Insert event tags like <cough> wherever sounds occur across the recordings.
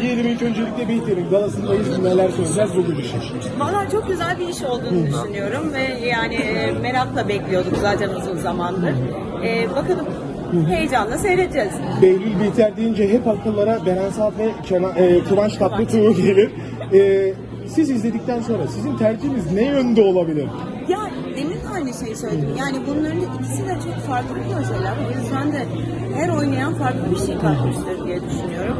Diyelim ilk öncelikle Beyter'in galasındayız. Neler söyleyeceğiz bu gidişe? Valla çok güzel bir iş olduğunu düşünüyorum ve yani e, merakla bekliyorduk zaten uzun zamandır. E, bakalım heyecanla seyredeceğiz. Behlül Beyter deyince hep akıllara Beren Saat ve Kenan, e, Kıvanç Tatlıtuğ gelir. E, siz izledikten sonra sizin tercihiniz ne yönde olabilir? Ya demin de aynı şeyi söyledim. Yani bunların ikisi de çok farklı projeler. O yüzden de her oynayan farklı bir şey katmıştır diye düşünüyorum.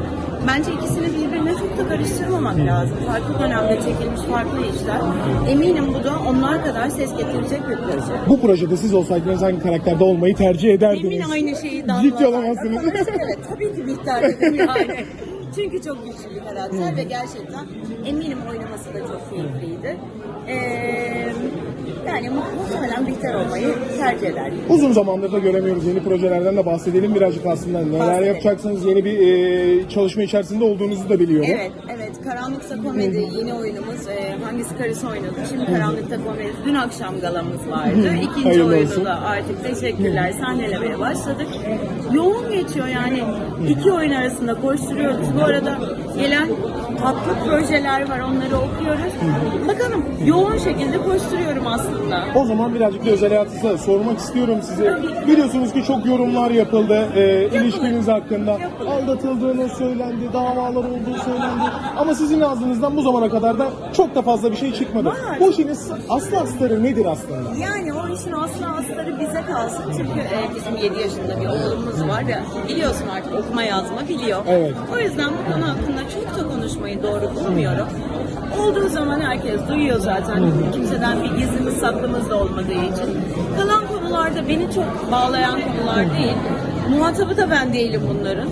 Bence ikisini birbirine çok da karıştırmamak lazım. Farklı dönemde çekilmiş farklı işler. Eminim bu da onlar kadar ses getirecek bir proje. Bu projede siz olsaydınız hangi karakterde olmayı tercih ederdiniz? Emin aynı şeyi Ciddi olamazsınız. evet tabii ki Bihter dedim yani. Çünkü çok güçlü bir karakter ve gerçekten eminim oynaması da çok keyifliydi. Ee, yani mu- muhtemelen Bihter olmayı tercih ederdim. Uzun zamandır da göremiyoruz. Yeni projelerden de bahsedelim birazcık aslında. Neler Bahsedelim. yapacaksınız? Yeni bir e, çalışma içerisinde olduğunuzu da biliyorum. Evet, evet. Karanlıkta Komedi yeni oyunumuz. Ee, hangisi karısı oynadı? Şimdi Karanlıkta Komedi. Dün akşam galamız vardı. İkinci Hayırlı oyunu olsun. da artık teşekkürler sahnelemeye başladık. Yoğun geçiyor yani. İki oyun arasında koşturuyoruz. Bu arada gelen tatlı projeler var. Onları okuyoruz. Bakalım yoğun şekilde koşturuyorum aslında. O zaman birazcık da özel hayatınızda sormak istiyorum size. Biliyorsunuz ki çok yorumlar yapıldı e, ilişkiniz hakkında. Aldatıldığınız söylendi, davalar olduğu söylendi. Ama sizin ağzınızdan bu zamana kadar da çok da fazla bir şey çıkmadı. Var. Bu işin aslı astarı nedir aslında? Yani o işin aslı astarı bize kalsın çünkü e, bizim 7 yaşında bir oğlumuz var ya biliyorsun artık okuma yazma biliyor. Evet. O yüzden bu konu hakkında çok da konuşmayı doğru bulmuyorum. Olduğu zaman herkes duyuyor zaten. Kimseden bir gizlimiz saklımız da olmadığı için. Kalan konularda beni çok bağlayan konular değil. Muhatabı da ben değilim bunların.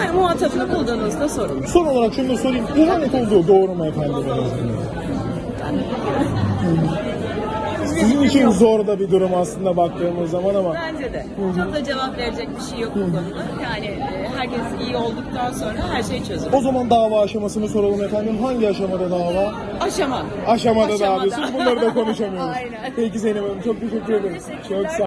Ay, muhatabını bulduğunuzda sorun. Son olarak şunu da sorayım. İhanet olduğu doğru mu efendim? Sizin için zor da bir durum aslında baktığımız zaman ama Bence de. Çok da cevap verecek bir şey yok bu konuda. Yani e, herkes iyi olduktan sonra her şey çözülür. o zaman dava aşamasını soralım efendim. Hangi aşamada dava? Aşama. Aşamada, Aşamada. dava. Siz bunları da konuşamıyoruz. <laughs> Aynen. Peki Zeynep Hanım çok teşekkür ederim. Çok sağ